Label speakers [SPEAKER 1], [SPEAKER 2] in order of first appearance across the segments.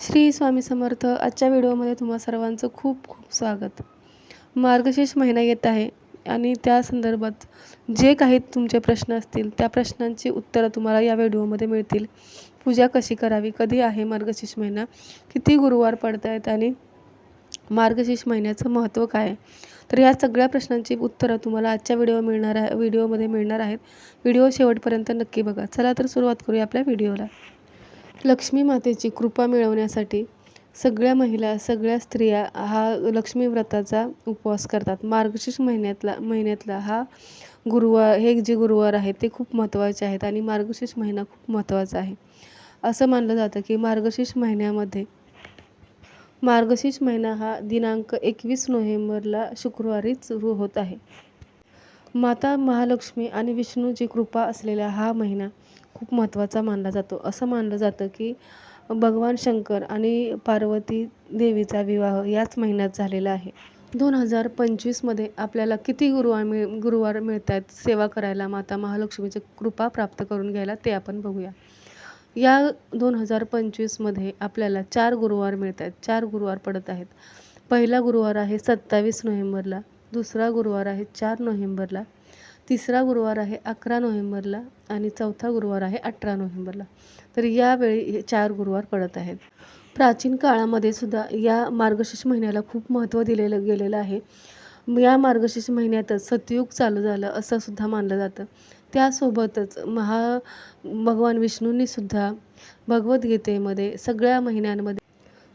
[SPEAKER 1] श्री स्वामी समर्थ आजच्या व्हिडिओमध्ये तुम्हा सर्वांचं खूप खूप स्वागत. मार्गशीर्ष महिना येत आहे आणि त्या संदर्भात जे काही तुमचे प्रश्न असतील त्या प्रश्नांची उत्तरं तुम्हाला या व्हिडिओमध्ये मिळतील. पूजा कशी करावी कधी आहे मार्गशीर्ष महिना किती गुरुवार पडत आहेत आणि मार्गशीर्ष महिन्याचं महत्त्व काय आहे? तर या सगळ्या प्रश्नांची उत्तरं तुम्हाला आजच्या व्हिडिओ मिळणार आहे व्हिडिओमध्ये मिळणार आहेत. व्हिडिओ शेवटपर्यंत नक्की बघा. चला तर सुरुवात करूया आपल्या व्हिडिओला. लक्ष्मी मातेची कृपा मिळवण्यासाठी सगळ्या महिला सगळ्या स्त्रिया हा लक्ष्मी व्रताचा उपवास करतात. मार्गशीर्ष महिन्यातला महिन्यातला हा गुरुवार हे जे गुरुवार आहेत ते खूप महत्त्वाचे आहेत आणि मार्गशीर्ष महिना खूप महत्त्वाचा आहे. असं मानलं जातं की मार्गशीर्ष महिन्यामध्ये मार्गशीर्ष महिना हा दिनांक एकवीस नोव्हेंबरला शुक्रवारी सुरू होत आहे. माता महालक्ष्मी आणि विष्णूची कृपा असलेला हा महिना खूप महत्त्वाचा मानला जातो. असं मानलं जातं की भगवान शंकर आणि पार्वती देवीचा विवाह याच महिन्यात झालेला आहे. दोन हजार पंचवीसमध्ये आपल्याला किती गुरुवार मिळ गुरुवार मिळत आहेत सेवा करायला माता महालक्ष्मीची कृपा प्राप्त करून घ्यायला ते आपण बघूया. या दोन हजार पंचवीसमध्ये आपल्याला चार गुरुवार मिळत आहेत चार गुरुवार पडत आहेत. पहिला गुरुवार आहे सत्तावीस नोव्हेंबरला दुसरा गुरुवार आहे चार नोव्हेंबरला तिसरा गुरुवार आहे अकरा नोव्हेंबरला आणि चौथा गुरुवार आहे अठरा नोव्हेंबरला. तर यावेळी हे चार गुरुवार पडत आहेत. प्राचीन काळामध्ये सुद्धा या मार्गशीर्ष महिन्याला खूप महत्त्व दिलेलं गेलेलं आहे. या मार्गशीर्ष महिन्यातच सतयुग चालू झालं असं सुद्धा मानलं जातं. त्यासोबतच महा भगवान विष्णूंनी सुद्धा भगवद्गीतेमध्ये सगळ्या महिन्यांमध्ये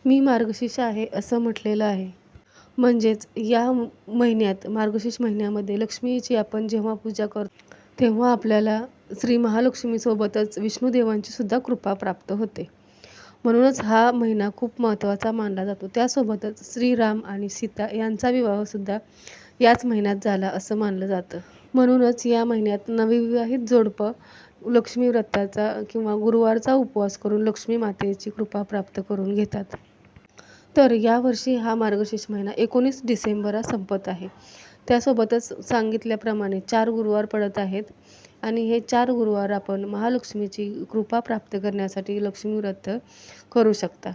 [SPEAKER 1] मी मार्गशीर्ष आहे असं म्हटलेलं आहे. म्हणजेच या महिन्यात मार्गशीर्ष महिन्यामध्ये लक्ष्मीची आपण जेव्हा पूजा करतो तेव्हा आपल्याला श्री महालक्ष्मीसोबतच विष्णुदेवांची सुद्धा कृपा प्राप्त होते. म्हणूनच हा महिना खूप महत्त्वाचा मानला जातो. त्यासोबतच श्रीराम आणि सीता यांचा विवाहसुद्धा याच महिन्यात झाला असं मानलं जातं. म्हणूनच या महिन्यात नवविवाहित जोडपं लक्ष्मी व्रताचा किंवा गुरुवारचा उपवास करून लक्ष्मी मातेची कृपा प्राप्त करून घेतात. तर यावर्षी हा मार्गशीर्ष महिना एकोणीस डिसेंबरला संपत आहे. त्यासोबतच सांगितल्याप्रमाणे चार गुरुवार पडत आहेत आणि हे चार गुरुवार आपण महालक्ष्मीची कृपा प्राप्त करण्यासाठी लक्ष्मी व्रत करू शकता.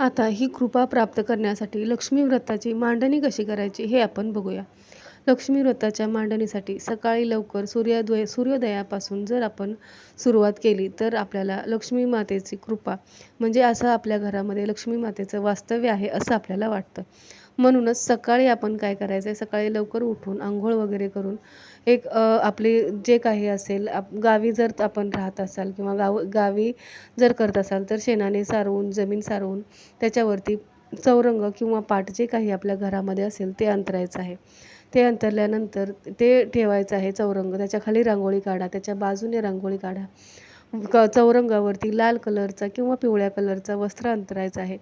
[SPEAKER 1] आता ही कृपा प्राप्त करण्यासाठी लक्ष्मी व्रताची मांडणी कशी करायची हे आपण बघूया. लक्ष्मी व्रताच्या मांडणीसाठी सकाळी लवकर सूर्योदय सूर्योदयापासून जर आपण सुरुवात केली तर आपल्याला लक्ष्मी मातेची कृपा म्हणजे असं आपल्या घरामध्ये लक्ष्मी मातेचं वास्तव्य आहे असं आपल्याला वाटतं. म्हणूनच सकाळी आपण काय करायचं आहे सकाळी लवकर उठून आंघोळ वगैरे करून एक आपले जे काही असेल आप गावी जर आपण राहत असाल किंवा गाव गावी जर करत असाल तर शेणाने सारवून जमीन सारवून त्याच्यावरती चौरंग किंवा पाट जे काही आपल्या घरामध्ये असेल ते अंतरायचं आहे. ते अंतरल्यानंतर ते ठेवायचं आहे चौरंग. त्याच्याखाली रांगोळी काढा त्याच्या बाजूने रांगोळी काढा. क चौरंगावरती लाल कलरचा किंवा पिवळ्या कलरचा वस्त्र अंतरायचं आहे.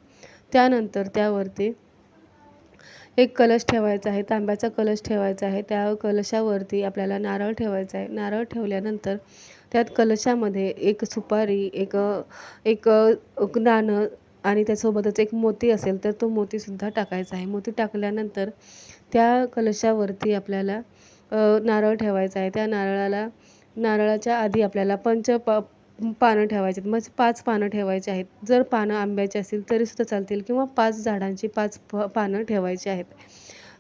[SPEAKER 1] त्यानंतर त्यावरती एक कलश ठेवायचा आहे तांब्याचा कलश ठेवायचा आहे. त्या कलशावरती आपल्याला नारळ ठेवायचा आहे. नारळ ठेवल्यानंतर त्यात कलशामध्ये एक सुपारी एक एक नाणं आणि त्यासोबतच एक मोती असेल तर तो मोतीसुद्धा टाकायचा आहे. मोती टाकल्यानंतर त्या कलशावरती आपल्याला नारळ ठेवायचा आहे. त्या नारळाला नारळाच्या आधी आपल्याला पंच प पानं ठेवायचे आहेत. मग पाच पानं ठेवायचे आहेत. जर पानं आंब्याची असतील तरीसुद्धा चालतील किंवा पाच झाडांची पाच प पानं ठेवायची आहेत.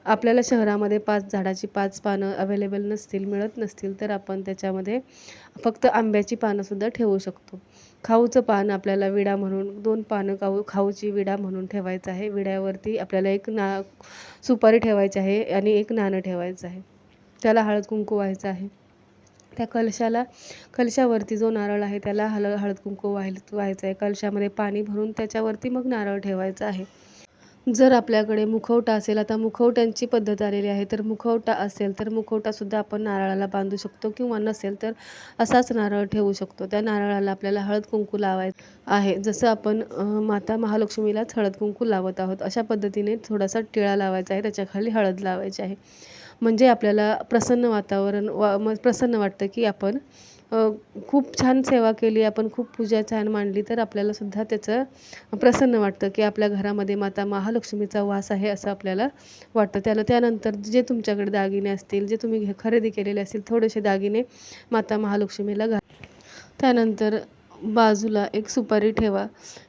[SPEAKER 1] आपल्याला शहरामध्ये पाच झाडाची पाच पानं अवेलेबल नसतील मिळत नसतील तर आपण त्याच्यामध्ये फक्त आंब्याची पानंसुद्धा ठेवू शकतो. खाऊचं पान आपल्याला विडा म्हणून दोन पानं खाऊ खाऊची विडा म्हणून ठेवायचं आहे. विड्यावरती आपल्याला एक ना सुपारी ठेवायची आहे आणि एक नाणं ठेवायचं आहे. त्याला हळद कुंकू व्हायचं आहे. त्या कलशाला कलशावरती जो नारळ आहे त्याला हळ हळद कुंकू व्हाय व्हायचं आहे. कलशामध्ये पाणी भरून त्याच्यावरती मग नारळ ठेवायचा आहे. जर आपल्याकडे मुखवटा असेल आता मुखवट्यांची पद्धत आलेली आहे तर मुखवटा असेल तर मुखवटासुद्धा आपण नारळाला बांधू शकतो किंवा नसेल तर असाच नारळ ठेवू शकतो. त्या नारळाला आपल्याला हळद कुंकू लावायचं आहे. जसं आपण माता महालक्ष्मीलाच हळद कुंकू लावत आहोत अशा पद्धतीने थोडासा टिळा लावायचा आहे त्याच्याखाली हळद लावायची आहे. म्हणजे आपल्याला प्रसन्न वातावरण वा प्रसन्न वाटतं की आपण खूप छान सेवा केली आपण खूप पूजा छान मांडली तर आपल्याला सुद्धा त्याचं प्रसन्न वाटतं की आपल्या घरामध्ये माता महालक्ष्मीचा वास आहे असं आपल्याला वाटतं. त्याला त्यानंतर जे तुमच्याकडे दागिने असतील जे तुम्ही खरेदी केलेले असतील थोडेसे दागिने माता महालक्ष्मीला घा त्यानंतर बाजूला एक सुपारी ठेवा.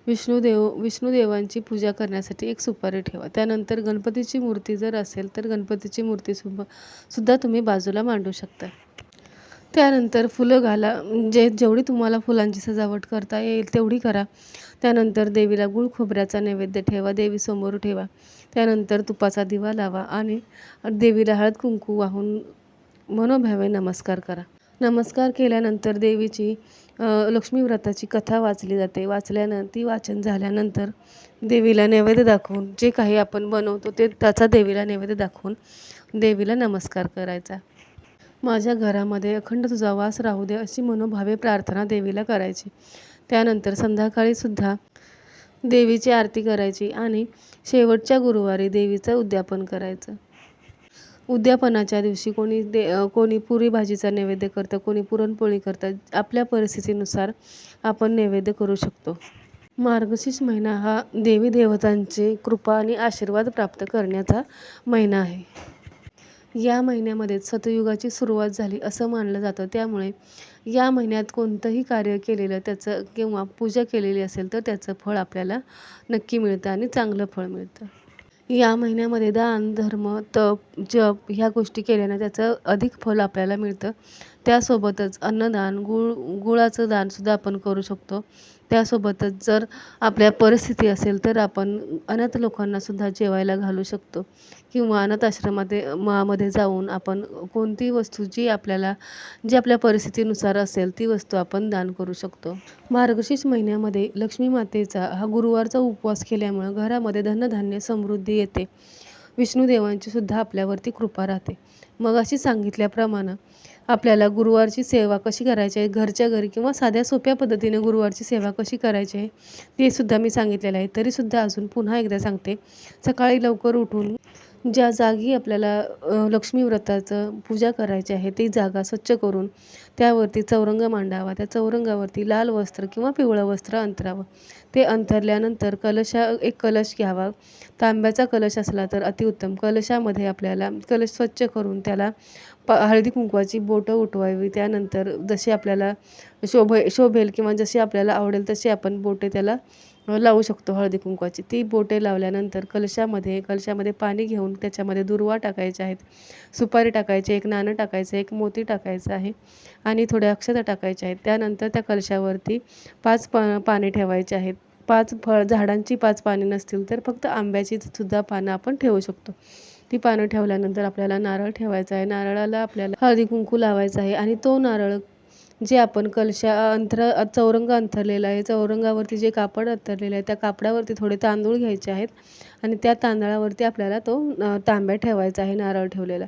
[SPEAKER 1] विष्णुदेव विष्णुदेवांची पूजा करण्यासाठी एक सुपारी ठेवा. त्यानंतर गणपतीची मूर्ती जर असेल तर गणपतीची मूर्ती सुद्धा सुद्धा तुम्ही बाजूला मांडू शकता. त्यानंतर फुलं घाला. जे जेवढी तुम्हाला फुलांची सजावट करता येईल तेवढी करा. त्यानंतर देवीला गुळ खोबऱ्याचा नैवेद्य ठेवा देवीसमोर ठेवा. त्यानंतर तुपाचा दिवा लावा आणि देवीला हळद कुंकू वाहून मनोभावे नमस्कार करा. नमस्कार केल्यानंतर देवीची लक्ष्मी व्रताची कथा वाचली जाते. वाचल्यानं ती वाचन झाल्यानंतर देवीला नैवेद्य दाखवून जे काही आपण बनवतो ते त्याचा देवीला नैवेद्य दाखवून देवीला नमस्कार करायचा. माझ्या घरामध्ये अखंड तुझा वास राहू दे अशी मनोभावे प्रार्थना देवीला करायची. त्यानंतर संध्याकाळीसुद्धा देवीची आरती करायची आणि शेवटच्या गुरुवारी देवीचं उद्यापन करायचं. उद्यापनाच्या दिवशी कोणी दे कोणी पुरी भाजीचा नैवेद्य करतं कोणी पुरणपोळी करतं आपल्या परिस्थितीनुसार आपण नैवेद्य करू शकतो. मार्गशीर्ष महिना हा देवी देवतांची कृपा आणि आशीर्वाद प्राप्त करण्याचा महिना आहे. या महिन्यामध्ये सतयुगाची सुरुवात झाली असं मानलं जातं. त्यामुळे या महिन्यात कोणतंही कार्य केलेलं त्याचं किंवा पूजा केलेली असेल तर त्याचं फळ आपल्याला नक्की मिळतं आणि चांगलं फळ मिळतं. या महिन्यामध्ये दान धर्म तप जप ह्या गोष्टी केल्यानं त्याचं अधिक फल आपल्याला मिळतं. त्यासोबतच अन्नदान गुळ गुळाचं दानसुद्धा आपण करू शकतो. त्यासोबतच जर आपल्या परिस्थिती असेल तर आपण अनाथ लोकांनासुद्धा जेवायला घालू शकतो. किंवा अनाथ आश्रमामध्ये मामध्ये जाऊन आपण कोणती वस्तू जी आपल्याला जी आपल्या परिस्थितीनुसार असेल ती वस्तू आपण दान करू शकतो. मार्गशीर्ष महिन्यामध्ये लक्ष्मी मातेचा हा गुरुवारचा उपवास केल्यामुळं घरामध्ये धनधान्य समृद्धी येते. विष्णुदेवांची सुद्धा आपल्यावरती कृपा राहते. मग अशी सांगितल्याप्रमाणे आपल्याला गुरुवारची सेवा कशी करायची आहे? घरच्या घरी किंवा साध्या सोप्या पद्धतीने गुरुवारची सेवा कशी करायची आहे? ते सुद्धा मी सांगितलेलं आहे. तरीसुद्धा अजून पुन्हा एकदा सांगते. सकाळी लवकर उठून ज्या जागी आपल्याला लक्ष्मी व्रताचं पूजा करायची आहे ती जागा स्वच्छ करून त्यावरती चौरंग मांडावा त्या चौरंगावरती लाल वस्त्र किंवा पिवळं वस्त्र अंतरावं. ते अंतरल्यानंतर कलशा एक कलश घ्यावा. तांब्याचा कलश असला तर अतिउत्तम. कलशामध्ये आपल्याला कलश स्वच्छ करून त्याला प हळदी कुंकवाची बोटं उठवावी. त्यानंतर जशी आपल्याला शोभे शोभेल किंवा जशी आपल्याला आवडेल तशी आपण बोटे त्याला लावू शकतो हळदी कुंकवाची. ती बोटे लावल्यानंतर कलशामध्ये कलशामध्ये पाणी घेऊन त्याच्यामध्ये दुर्वा टाकायचे आहेत. सुपारी टाकायची एक नाणं टाकायचं एक मोती टाकायचं आहे आणि थोड्या अक्षता टाकायच्या आहेत. त्यानंतर त्या कलशावरती पाच प पाने ठेवायचे आहेत. पाच फळ झाडांची पाच पाने नसतील तर फक्त आंब्याची सुद्धा पानं आपण ठेवू शकतो. ती पानं ठेवल्यानंतर आपल्याला नारळ ठेवायचा आहे. नारळाला आपल्याला हळदी कुंकू लावायचा आहे आणि तो नारळ जे आपण कलशा अंथर चौरंग अंथरलेला आहे चौरंगावरती जे कापड अंथरलेलं आहे त्या कापडावरती थोडे तांदूळ घ्यायचे आहेत आणि त्या तांदळावरती आपल्याला तो तांब्या ठेवायचा आहे नारळ ठेवलेला.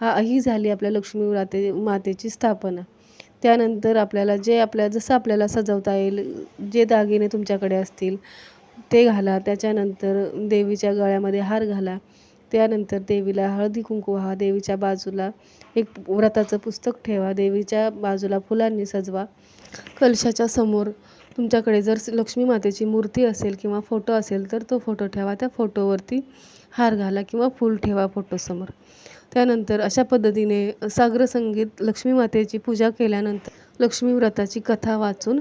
[SPEAKER 1] हा ही झाली आपल्या लक्ष्मी माते मातेची स्थापना. त्यानंतर आपल्याला जे आपल्या जसं आपल्याला सजवता येईल जे दागिने तुमच्याकडे असतील ते घाला. त्याच्यानंतर देवीच्या गळ्यामध्ये हार घाला. त्यानंतर देवीला हळदी कुंकू व्हा देवीच्या बाजूला एक व्रताचं पुस्तक ठेवा. देवीच्या बाजूला फुलांनी सजवा. कलशाच्या समोर तुमच्याकडे जर लक्ष्मी मातेची मूर्ती असेल किंवा फोटो असेल तर तो फोटो ठेवा. त्या फोटोवरती हार घाला किंवा फूल ठेवा फोटोसमोर त्यानंतर अशा पद्धतीने सागर संगीत लक्ष्मी मातेची पूजा केल्यानंतर लक्ष्मी व्रताची कथा वाचून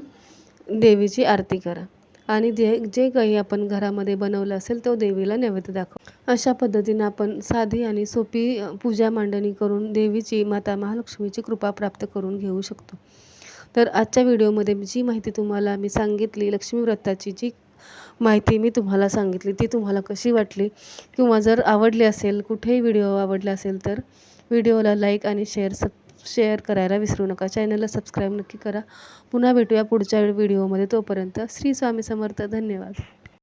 [SPEAKER 1] देवीची आरती करा. आणि जे जे काही आपण घरामध्ये बनवलं असेल तो देवीला नैवेद्य दाखव. अशा पद्धतीनं आपण साधी आणि सोपी पूजा मांडणी करून देवीची माता महालक्ष्मीची कृपा प्राप्त करून घेऊ शकतो. तर आजच्या व्हिडिओमध्ये जी माहिती तुम्हाला मी सांगितली लक्ष्मी व्रताची जी माहिती मी तुम्हाला सांगितली ती तुम्हाला कशी वाटली किंवा जर आवडली असेल कुठेही व्हिडिओ आवडला असेल तर व्हिडिओला लाईक आणि शेअर सब शेअर करायला विसरू नका. चॅनलला सबस्क्राईब नक्की करा. पुन्हा भेटूया पुढच्या व्हिडिओमध्ये. तोपर्यंत श्री स्वामी समर्थ. धन्यवाद.